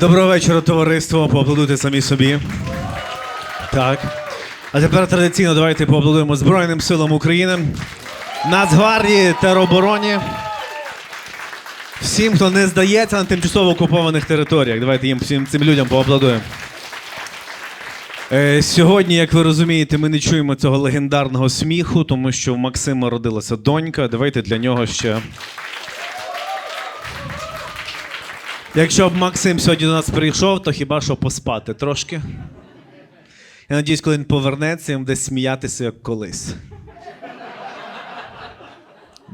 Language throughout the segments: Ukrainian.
Доброго вечора, товариство. Поаплодуйте самі собі. Так. А тепер традиційно давайте поаплодуємо Збройним силам України, Нацгвардії, теробороні. Всім, хто не здається на тимчасово окупованих територіях. Давайте їм всім цим людям поаплодуємо. Е, сьогодні, як ви розумієте, ми не чуємо цього легендарного сміху, тому що в Максима родилася донька. Давайте для нього ще. Якщо б Максим сьогодні до нас прийшов, то хіба що поспати трошки. Я надіюсь, коли він повернеться, він буде сміятися як колись.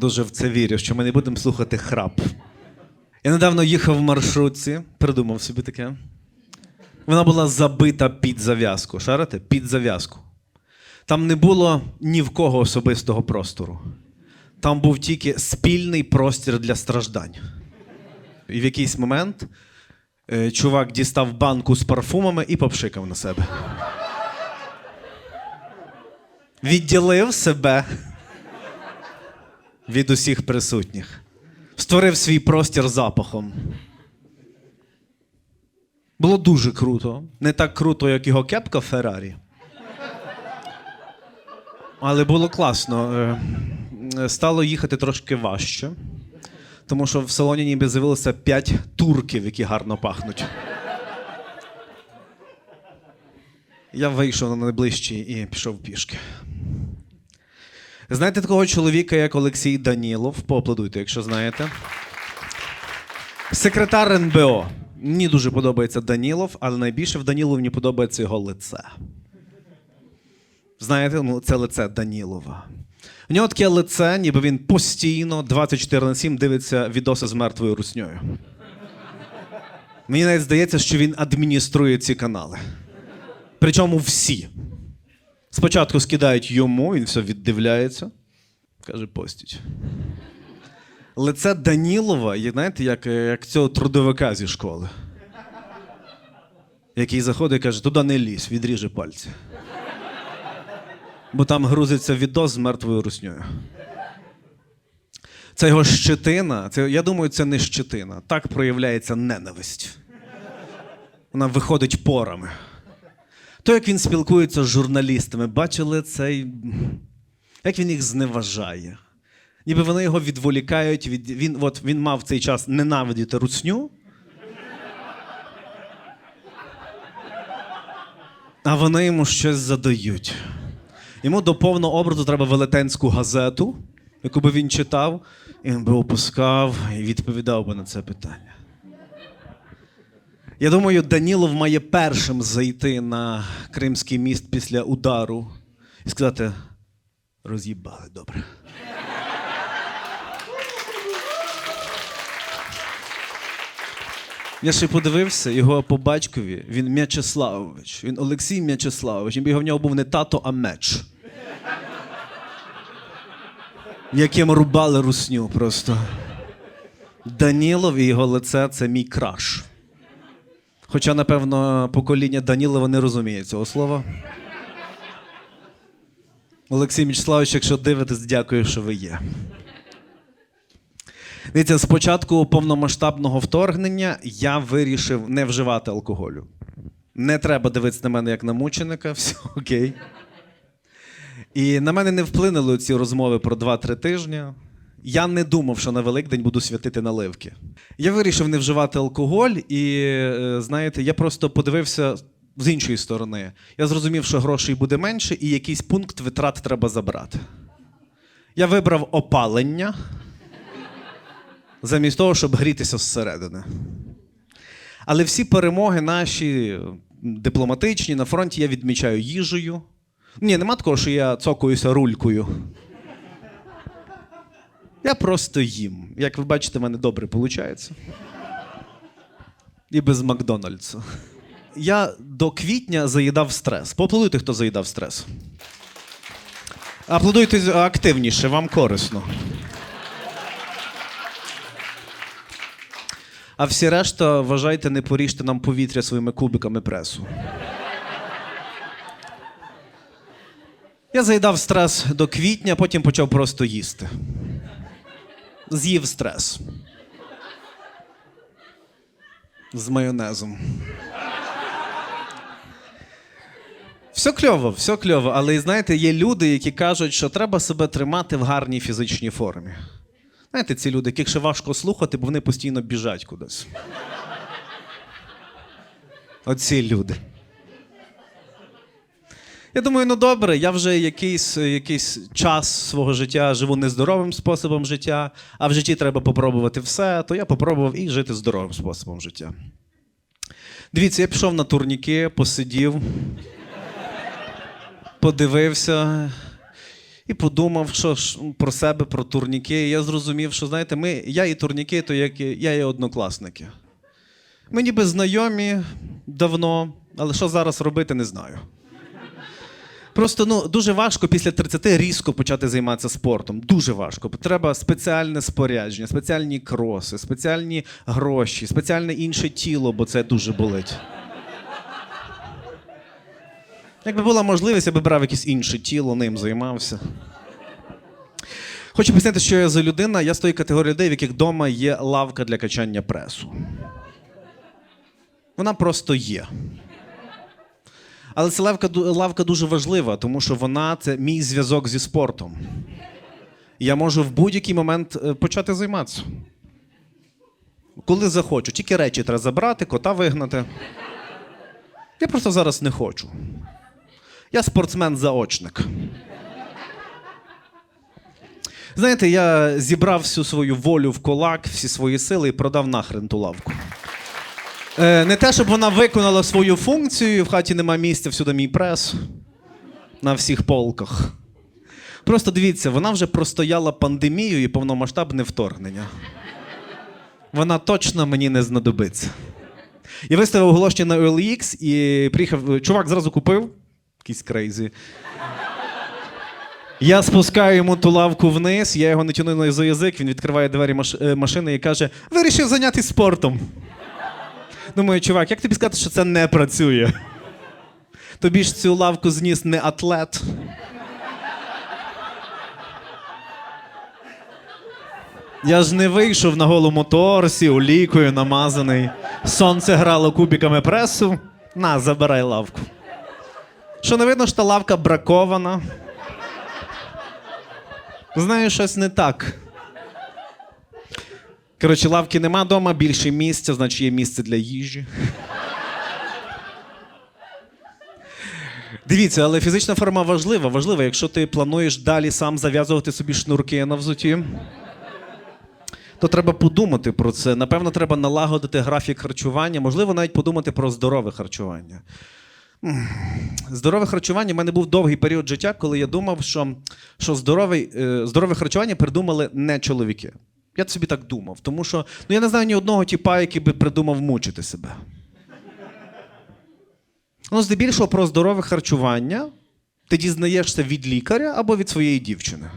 Дуже в це вірю, що ми не будемо слухати храп. Я недавно їхав в маршрутці, придумав собі таке. Вона була забита під зав'язку. Шарите? Під зав'язку. Там не було ні в кого особистого простору. Там був тільки спільний простір для страждань. І в якийсь момент е, чувак дістав банку з парфумами і попшикав на себе. Відділив себе від усіх присутніх. Створив свій простір запахом. Було дуже круто. Не так круто, як його кепка Феррарі. Але було класно. Е, Стало їхати трошки важче тому що в салоні ніби з'явилося п'ять турків, які гарно пахнуть. Я вийшов на найближчий і пішов пішки. Знаєте такого чоловіка, як Олексій Данілов? Поаплодуйте, якщо знаєте. Секретар НБО. Мені дуже подобається Данілов, але найбільше в Данілові мені подобається його лице. Знаєте, ну це лице Данілова. У нього таке лице, ніби він постійно 24 на 7 дивиться відоси з мертвою русньою. Мені навіть здається, що він адмініструє ці канали. Причому всі. Спочатку скидають йому, він все віддивляється. Каже, постіть. Лице Данілова, знаєте, як, як цього трудовика зі школи. Який заходить і каже, туди не лізь, відріже пальці бо там грузиться відос з мертвою русньою. Це його щетина. Це, я думаю, це не щетина. Так проявляється ненависть. Вона виходить порами. То, як він спілкується з журналістами, бачили цей. Як він їх зневажає. Ніби вони його відволікають. Від... Він, от, він мав цей час ненавидіти русню. А вони йому щось задають. Йому до повного образу треба велетенську газету, яку би він читав, і він би опускав і відповідав би на це питання. Я думаю, Данілов має першим зайти на Кримський міст після удару і сказати: роз'їбали добре. Я ще подивився його по батькові. Він М'ячеславович. Він Олексій М'ячеславович. Ніби в нього був не тато, а меч. Яким рубали русню просто. Данілов і його лице це мій краш. Хоча, напевно, покоління Данілова не розуміє цього слова. Олексій Мічславович, якщо дивитесь, дякую, що ви є. Дивіться, з повномасштабного вторгнення я вирішив не вживати алкоголю. Не треба дивитися на мене як на мученика, все окей. І на мене не вплинули ці розмови про 2-3 тижні. Я не думав, що на Великдень буду святити наливки. Я вирішив не вживати алкоголь, і е, знаєте, я просто подивився з іншої сторони. Я зрозумів, що грошей буде менше, і якийсь пункт витрат треба забрати. Я вибрав опалення замість того, щоб грітися зсередини. Але всі перемоги наші дипломатичні на фронті я відмічаю їжею. Ні, нема такого, що я цокаюся рулькою. Я просто їм. Як ви бачите, в мене добре виходить. І без Макдональдсу. Я до квітня заїдав стрес. Поаплодуйте, хто заїдав стрес. Аплодуйте активніше, вам корисно. А всі решта, вважайте, не поріжте нам повітря своїми кубиками пресу. Я заїдав стрес до квітня, потім почав просто їсти. З'їв стрес. З майонезом. Все кльово, все кльово. Але знаєте, є люди, які кажуть, що треба себе тримати в гарній фізичній формі. Знаєте, ці люди, яких ще важко слухати, бо вони постійно біжать кудись. Оці люди. Я думаю, ну добре, я вже якийсь, якийсь час свого життя живу нездоровим способом життя, а в житті треба попробувати все, то я попробував і жити здоровим способом життя. Дивіться, я пішов на турніки, посидів, подивився і подумав, що ж про себе, про турніки. Я зрозумів, що знаєте, ми, я і турніки, то як і- я і однокласники. Ми ніби знайомі давно, але що зараз робити, не знаю. Просто ну дуже важко після 30 різко почати займатися спортом. Дуже важко. Треба спеціальне спорядження, спеціальні кроси, спеціальні гроші, спеціальне інше тіло, бо це дуже болить. Якби була можливість, я би брав якесь інше тіло, ним займався. Хочу пояснити, що я за людина. Я з тої категорії людей, в яких вдома є лавка для качання пресу. Вона просто є. Але ця лавка, лавка дуже важлива, тому що вона це мій зв'язок зі спортом. Я можу в будь-який момент е, почати займатися. Коли захочу. Тільки речі треба забрати, кота вигнати. Я просто зараз не хочу. Я спортсмен-заочник. Знаєте, я зібрав всю свою волю в кулак, всі свої сили і продав нахрен ту лавку. Е, не те, щоб вона виконала свою функцію, в хаті нема місця, всюди мій прес на всіх полках. Просто дивіться, вона вже простояла пандемію і повномасштабне вторгнення. Вона точно мені не знадобиться. Я виставив оголошення на OLX і приїхав. Чувак зразу купив. Якийсь крейзі. Я спускаю йому ту лавку вниз, я його не тяну за язик, він відкриває двері е, машини і каже: вирішив зайнятися спортом. Думаю, чувак, як тобі сказати, що це не працює? Тобі ж цю лавку зніс не атлет. Я ж не вийшов на голому торсі, олійкою намазаний. Сонце грало кубиками пресу. На, забирай лавку. Що не видно, що та лавка бракована. Знаю, щось не так. Коротше, лавки нема вдома, більше місця, значить є місце для їжі. Дивіться, але фізична форма важлива. Важлива, якщо ти плануєш далі сам зав'язувати собі шнурки на взуті, то треба подумати про це. Напевно, треба налагодити графік харчування, можливо, навіть подумати про здорове харчування. Здорове харчування в мене був довгий період життя, коли я думав, що, що здоровий, е, здорове харчування придумали не чоловіки. Я собі так думав, тому що ну, я не знаю ні одного тіпа, який би придумав мучити себе. Ну, здебільшого про здорове харчування ти дізнаєшся від лікаря або від своєї дівчини.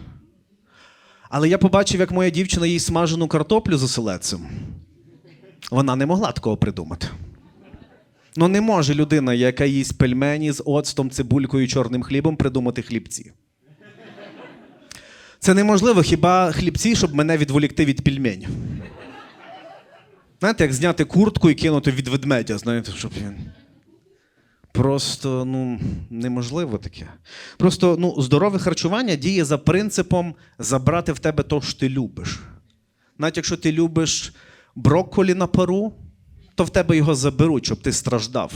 Але я побачив, як моя дівчина їсть смажену картоплю з оселедцем. Вона не могла такого придумати. Ну, не може людина, яка їсть пельмені з оцтом, цибулькою і чорним хлібом, придумати хлібці. Це неможливо хіба хлібці, щоб мене відволікти від пельменів. Знаєте, як зняти куртку і кинути від ведмедя, знаєте, щоб він. Просто ну, неможливо таке. Просто ну, здорове харчування діє за принципом забрати в тебе то, що ти любиш. Навіть якщо ти любиш брокколі на пару, то в тебе його заберуть, щоб ти страждав.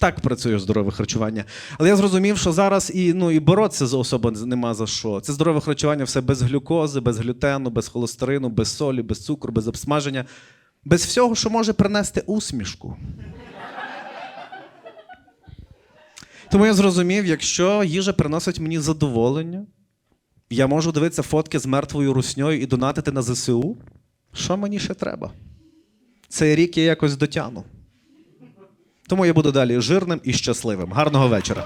Так працює здорове харчування. Але я зрозумів, що зараз і, ну, і боротися за особо нема за що. Це здорове харчування все без глюкози, без глютену, без холестерину, без солі, без цукру, без обсмаження, без всього, що може принести усмішку. Тому я зрозумів, якщо їжа приносить мені задоволення, я можу дивитися фотки з мертвою русньою і донатити на ЗСУ. Що мені ще треба? Цей рік я якось дотягну. Тому я буду далі жирним і щасливим. Гарного вечора.